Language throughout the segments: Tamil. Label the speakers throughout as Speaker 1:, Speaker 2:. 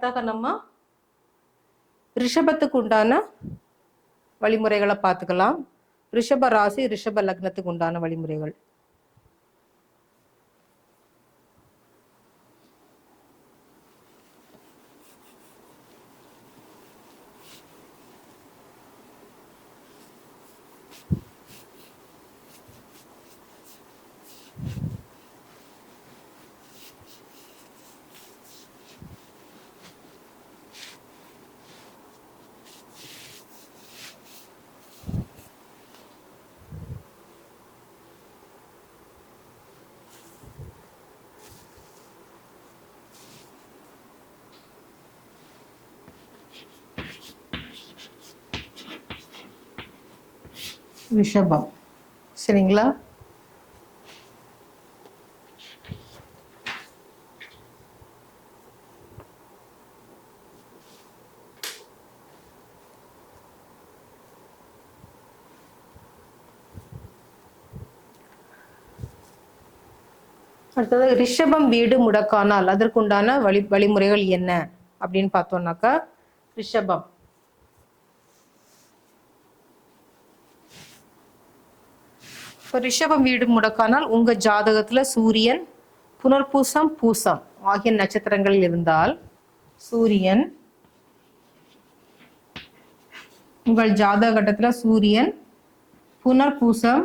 Speaker 1: அடுத்ததாக நம்ம ரிஷபத்துக்கு உண்டான வழிமுறைகளை பார்த்துக்கலாம். ரிஷப ராசி ரிஷப லக்னத்துக்கு உண்டான வழிமுறைகள். ரிஷபம் சரிங்களா? அடுத்தது ரிஷபம் வீடு முடக்கானால் அதற்குண்டான வழி வழிமுறைகள் என்ன? அப்படின்னு பார்த்தோம்னாக்கா ரிஷபம். இப்போ ரிஷபம் வீடு முடக்கானால் உங்கள் ஜாதகத்தில் சூரியன் புனர்பூசம் பூசம் ஆகிய நட்சத்திரங்கள் இருந்தால் சூரியன் உங்கள் ஜாதக கட்டத்தில் சூரியன் புனர்பூசம்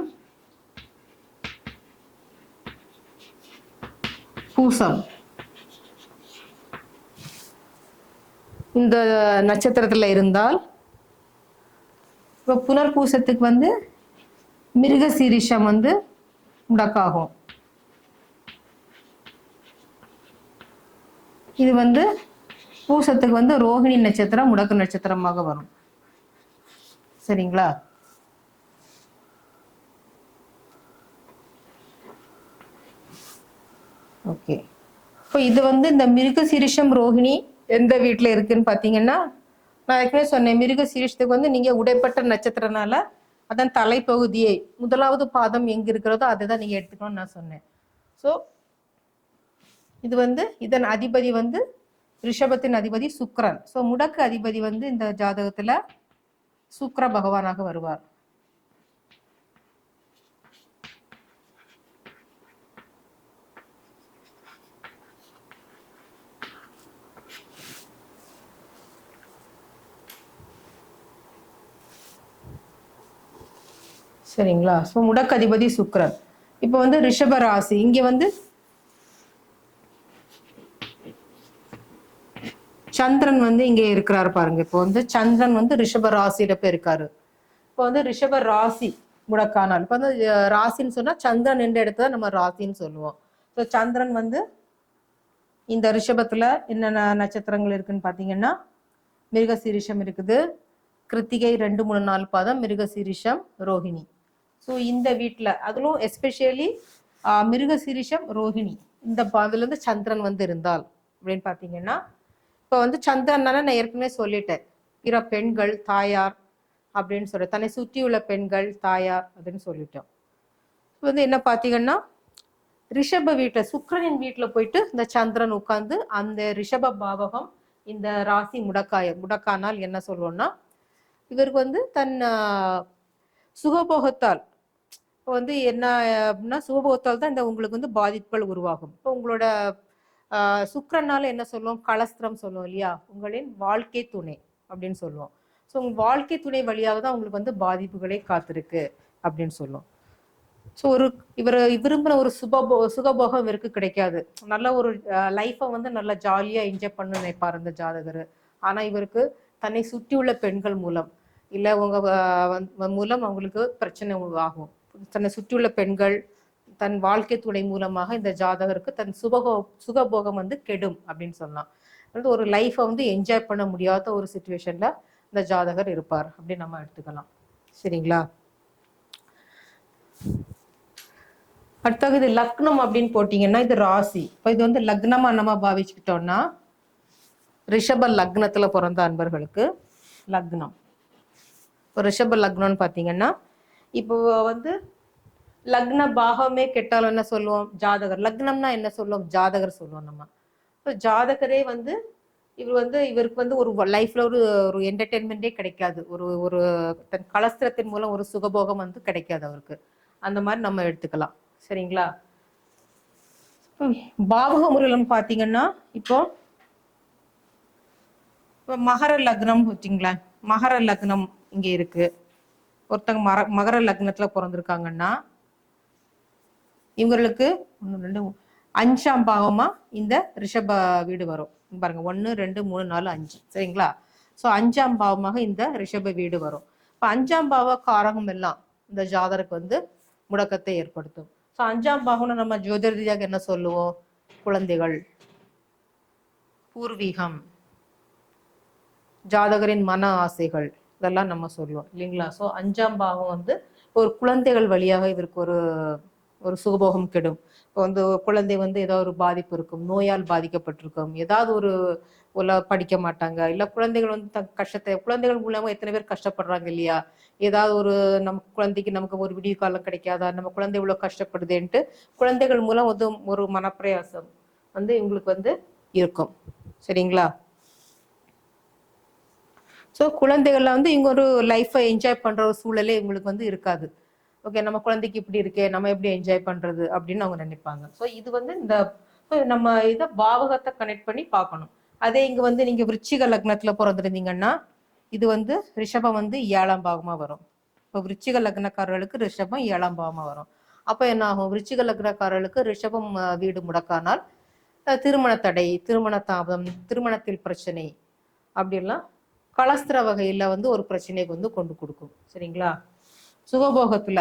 Speaker 1: பூசம். இந்த நட்சத்திரத்தில் இருந்தால் இப்போ புனர்பூசத்துக்கு வந்து மிருக சீரிஷம் வந்து முடக்காகும். இது வந்து பூசத்துக்கு வந்து ரோகிணி நட்சத்திரம் முடக்கு நட்சத்திரமாக வரும். சரிங்களா? ஓகே. இப்போ இது வந்து இந்த மிருக சீரிஷம் ரோகிணி எந்த வீட்டில் இருக்குன்னு பார்த்தீங்கன்னா நான் ஏற்கனவே சொன்னேன் மிருக சீரிஷத்துக்கு வந்து நீங்கள் உடைப்பட்ட நட்சத்திரனால அதன் தலைப்பகுதியை முதலாவது பாதம் எங்க இருக்கிறதோ அதை தான் நீங்க எடுத்துக்கணும்னு நான் சொன்னேன். ஸோ இது வந்து இதன் அதிபதி வந்து ரிஷபத்தின் அதிபதி சுக்ரன் ஸோ முடக்கு அதிபதி வந்து இந்த ஜாதகத்துல சுக்ர பகவானாக வருவார். சரிங்களா? ஸோ முடக்கதிபதி சுக்ரன் இப்போ வந்து ரிஷப ராசி இங்க வந்து சந்திரன் வந்து இங்கே இருக்கிறாரு பாருங்க. இப்போ வந்து சந்திரன் வந்து ரிஷப ராசியில போய் இருக்காரு. இப்போ வந்து ரிஷப ராசி முடக்கானால் இப்போ வந்து ராசின்னு சொன்னா சந்திரன் என்ற இடத்துல நம்ம ராசின்னு சொல்லுவோம். ஸோ சந்திரன் வந்து இந்த ரிஷபத்துல என்னென்ன நட்சத்திரங்கள் இருக்குன்னு பாத்தீங்கன்னா மிருகசீரிஷம் இருக்குது. கிருத்திகை ரெண்டு மூணு நாலு பாதம் மிருகசீரிஷம் ரோஹிணி. ஸோ இந்த வீட்டில் அதிலும் எஸ்பெஷலி மிருகசிரிஷம் ரோஹிணி. இந்த பாதுல இருந்து சந்திரன் வந்து இருந்தால் அப்படின்னு பார்த்தீங்கன்னா இப்போ வந்து சந்திரனால நான் ஏற்கனவே சொல்லிட்டேன். பிற பெண்கள் தாயார் அப்படின்னு சொல்ற தன்னை சுற்றியுள்ள பெண்கள் தாயார் அப்படின்னு சொல்லிட்டோம். இப்போ வந்து என்ன பார்த்தீங்கன்னா ரிஷப வீட்டில் சுக்கிரனின் வீட்டில் போயிட்டு இந்த சந்திரன் உட்கார்ந்து அந்த ரிஷப பாவகம் இந்த ராசி முடக்காய முடக்கானால் என்ன சொல்லுவோம்னா இவருக்கு வந்து தன் சுகபோகத்தால் இப்போ வந்து என்ன அப்படின்னா சுபபோகத்தால் தான் இந்த உங்களுக்கு வந்து பாதிப்புகள் உருவாகும். இப்போ உங்களோட ஆஹ், என்ன சொல்லுவோம்? கலஸ்திரம் சொல்லுவோம் இல்லையா? உங்களின் வாழ்க்கை துணை அப்படின்னு சொல்லுவோம். ஸோ உங்கள் வாழ்க்கை துணை வழியாக தான் உங்களுக்கு வந்து பாதிப்புகளே காத்திருக்கு அப்படின்னு சொல்லுவோம். ஸோ ஒரு இவர் விரும்பின ஒரு சுபபோ சுகபோகம் இவருக்கு கிடைக்காது. நல்ல ஒரு லைஃப்பை வந்து நல்லா ஜாலியாக என்ஜாய் பண்ண நினைப்பார் இந்த ஜாதகர். ஆனால் இவருக்கு தன்னை சுற்றியுள்ள பெண்கள் மூலம் இல்லை உங்க மூலம் அவங்களுக்கு பிரச்சனை ஆகும் தன்னை சுற்றியுள்ள பெண்கள் தன் வாழ்க்கை துணை மூலமாக இந்த ஜாதகருக்கு தன் சுபகோ சுகபோகம் வந்து கெடும் அப்படின்னு சொல்லலாம் அதாவது ஒரு லைஃப்பை வந்து என்ஜாய் பண்ண முடியாத ஒரு சுச்சுவேஷன்ல இந்த ஜாதகர் இருப்பார் அப்படின்னு நம்ம எடுத்துக்கலாம். சரிங்களா? அடுத்தது இது லக்னம் அப்படின்னு போட்டிங்கன்னா இது ராசி. இப்போ இது வந்து லக்னமா நம்ம பாவிச்சுக்கிட்டோம்னா ரிஷப லக்னத்துல பிறந்த அன்பர்களுக்கு லக்னம். இப்போ ரிஷப லக்னம்னு பார்த்தீங்கன்னா இப்போ வந்து லக்ன பாகமே கெட்டாலும் என்ன சொல்லுவோம்? ஜாதகர். லக்னம்னா என்ன சொல்லுவோம் ஜாதகர் சொல்லுவோம் நம்ம. இப்போ ஜாதகரே வந்து இவர் வந்து இவருக்கு வந்து ஒரு லைஃப்ல ஒரு ஒரு என்டர்டெயின்மெண்ட்டே கிடைக்காது. ஒரு ஒரு தன் கலஸ்திரத்தின் மூலம் ஒரு சுகபோகம் வந்து கிடைக்காது அவருக்கு. அந்த மாதிரி நம்ம எடுத்துக்கலாம். சரிங்களா? பாவக முறையிலும் பார்த்தீங்கன்னா இப்போ இப்போ மகர லக்னம் வச்சுங்களேன். மகர லக்னம் இங்கே இருக்கு. ஒருத்தங்க மர மகர லக்னத்துல பிறந்திருக்காங்கன்னா இவங்களுக்கு ஒன்று ரெண்டு அஞ்சாம் பாகமா இந்த ரிஷப வீடு வரும். பாருங்க ஒன்று ரெண்டு மூணு நாலு அஞ்சு. சரிங்களா? ஸோ அஞ்சாம் பாவமாக இந்த ரிஷப வீடு வரும். இப்போ அஞ்சாம் பாவ காரகம் எல்லாம் இந்த ஜாதருக்கு வந்து முடக்கத்தை ஏற்படுத்தும். ஸோ அஞ்சாம் பாகம்னு நம்ம ஜோதிட ரீதியாக என்ன சொல்லுவோம்? குழந்தைகள். பூர்வீகம். ஜாதகரின் மன ஆசைகள். இதெல்லாம் நம்ம சொல்லுவோம் இல்லைங்களா? ஸோ அஞ்சாம் பாவம் வந்து ஒரு குழந்தைகள் வழியாக இதற்கு ஒரு ஒரு சுகபோகம் கெடும். இப்போ வந்து குழந்தை வந்து ஏதாவது ஒரு பாதிப்பு இருக்கும் நோயால் பாதிக்கப்பட்டிருக்கும் ஏதாவது ஒரு உள்ள படிக்க மாட்டாங்க இல்ல குழந்தைகள் வந்து த கஷ்டத்தை குழந்தைகள் மூலமாக எத்தனை பேர் கஷ்டப்படுறாங்க இல்லையா? ஏதாவது ஒரு நம்ம குழந்தைக்கு நமக்கு ஒரு விடிய காலம் கிடைக்காதா? நம்ம குழந்தை இவ்வளவு கஷ்டப்படுதேன்ட்டு குழந்தைகள் மூலம் வந்து ஒரு மனப்பிரயாசம் வந்து இவங்களுக்கு வந்து இருக்கும். சரிங்களா? ஸோ குழந்தைகள்லாம் வந்து இங்கே ஒரு லைஃப்பை என்ஜாய் பண்ணுற ஒரு சூழலே இவங்களுக்கு வந்து இருக்காது. ஓகே நம்ம குழந்தைக்கு இப்படி இருக்கே நம்ம எப்படி என்ஜாய் பண்ணுறது அப்படின்னு அவங்க நினைப்பாங்க. ஸோ இது வந்து இந்த நம்ம இதை பாவகத்தை கனெக்ட் பண்ணி பார்க்கணும். அதே இங்கே வந்து நீங்கள் விருச்சிக லக்னத்தில் பிறந்திருந்தீங்கன்னா இது வந்து ரிஷபம் வந்து ஏழாம் பாகமாக வரும். இப்போ விருச்சிக லக்னக்காரர்களுக்கு ரிஷபம் ஏழாம் பாகமாக வரும். அப்போ என்ன ஆகும்? விருச்சிக லக்னக்காரர்களுக்கு ரிஷபம் வீடு முடக்கானால் திருமண தடை திருமண தாபம் திருமணத்தில் பிரச்சனை அப்படிலாம் கலஸ்திர வகையில வந்து ஒரு பிரச்சனையை வந்து கொண்டு கொடுக்கும். சரிங்களா? சுகபோகத்துல.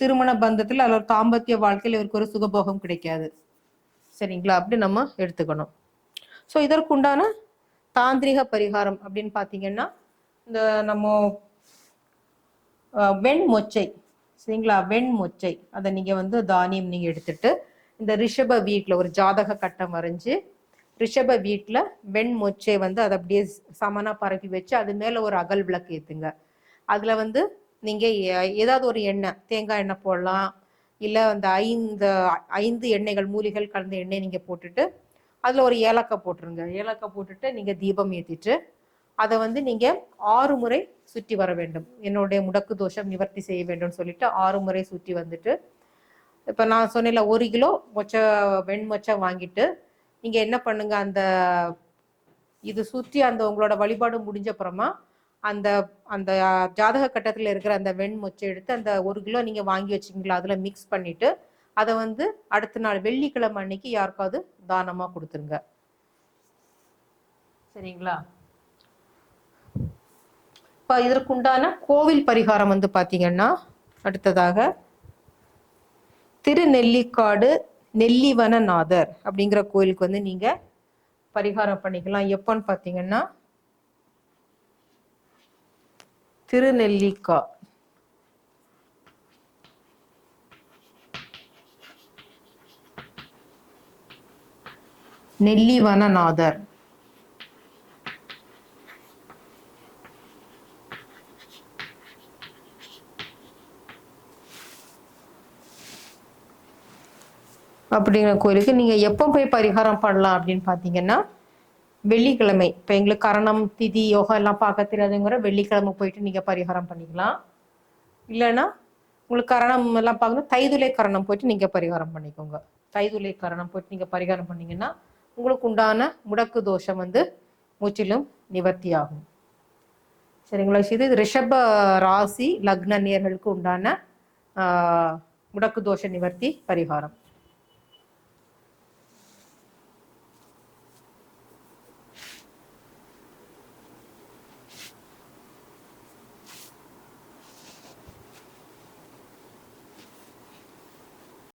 Speaker 1: திருமண பந்தத்துல அல்லது தாம்பத்திய வாழ்க்கையில இவருக்கு ஒரு சுகபோகம் கிடைக்காது. சரிங்களா? அப்படி நம்ம எடுத்துக்கணும். ஸோ இதற்குண்டான தாந்திரிக பரிகாரம் அப்படின்னு பார்த்தீங்கன்னா இந்த நம்ம வெண்மொச்சை. சரிங்களா? வெண்மொச்சை. அதை நீங்க வந்து தானியம் நீங்க எடுத்துட்டு இந்த ரிஷப வீட்டில் ஒரு ஜாதக கட்டம் வரைஞ்சு ரிஷப வீட்டில் வெண் மொச்சை வந்து அதை அப்படியே சமனாக பரப்பி வச்சு அது மேலே ஒரு அகல் விளக்கு ஏற்றுங்க அதில் வந்து நீங்கள் ஏதாவது ஒரு எண்ணெய் தேங்காய் எண்ணெய் போடலாம். இல்லை அந்த ஐந்து ஐந்து எண்ணெய்கள் மூலிகள் கலந்த எண்ணெய் நீங்கள் போட்டுட்டு அதில் ஒரு ஏலக்காய் போட்டுருங்க. ஏலக்காய் போட்டுட்டு நீங்கள் தீபம் ஏற்றிட்டு அதை வந்து நீங்கள் ஆறு முறை சுற்றி வர வேண்டும். என்னுடைய முடக்கு தோஷம் நிவர்த்தி செய்ய வேண்டும்னு சொல்லிட்டு ஆறு முறை சுற்றி வந்துட்டு இப்போ நான் சொன்னேன்ல ஒரு கிலோ மொச்சை வெண் மொச்சை வாங்கிட்டு நீங்க என்ன பண்ணுங்க அந்த இது சுற்றி அந்த உங்களோட வழிபாடு முடிஞ்ச அப்புறமா அந்த அந்த ஜாதக கட்டத்தில் இருக்கிற அந்த வெண் மொச்சை எடுத்து அந்த ஒரு கிலோ நீங்கள் வாங்கி வச்சிங்களா அதில் மிக்ஸ் பண்ணிட்டு அதை வந்து அடுத்த நாள் வெள்ளிக்கிழமை அன்னைக்கு யாருக்காவது தானமாக கொடுத்துருங்க. சரிங்களா? இப்போ இதற்குண்டான கோவில் பரிகாரம் வந்து பார்த்தீங்கன்னா அடுத்ததாக திருநெல்லிக்காடு நெல்லிவனநாதர் அப்படிங்கிற கோயிலுக்கு வந்து நீங்க பரிகாரம் பண்ணிக்கலாம். எப்போன்னு பாத்தீங்கன்னா திருநெல்லிக்கா. நெல்லிவனநாதர். அப்படிங்கிற கோயிலுக்கு நீங்கள் எப்போ போய் பரிகாரம் பண்ணலாம் அப்படின்னு பார்த்தீங்கன்னா வெள்ளிக்கிழமை. இப்போ எங்களுக்கு கரணம் திதி யோகா எல்லாம் பார்க்க தெரியாதுங்கிற வெள்ளிக்கிழமை போயிட்டு நீங்கள் பரிகாரம் பண்ணிக்கலாம். இல்லைன்னா உங்களுக்கு கரணம் எல்லாம் பார்க்கணும் தைதுளை கரணம் போயிட்டு நீங்கள் பரிகாரம் பண்ணிக்கோங்க. தைதுளை கரணம் போயிட்டு நீங்கள் பரிகாரம் பண்ணிங்கன்னா உங்களுக்கு உண்டான முடக்கு தோஷம் வந்து முற்றிலும் நிவர்த்தி ஆகும் சரிங்களா இது ரிஷப ராசி லக்ன நேர்களுக்கு உண்டான முடக்கு தோஷ நிவர்த்தி பரிகாரம்.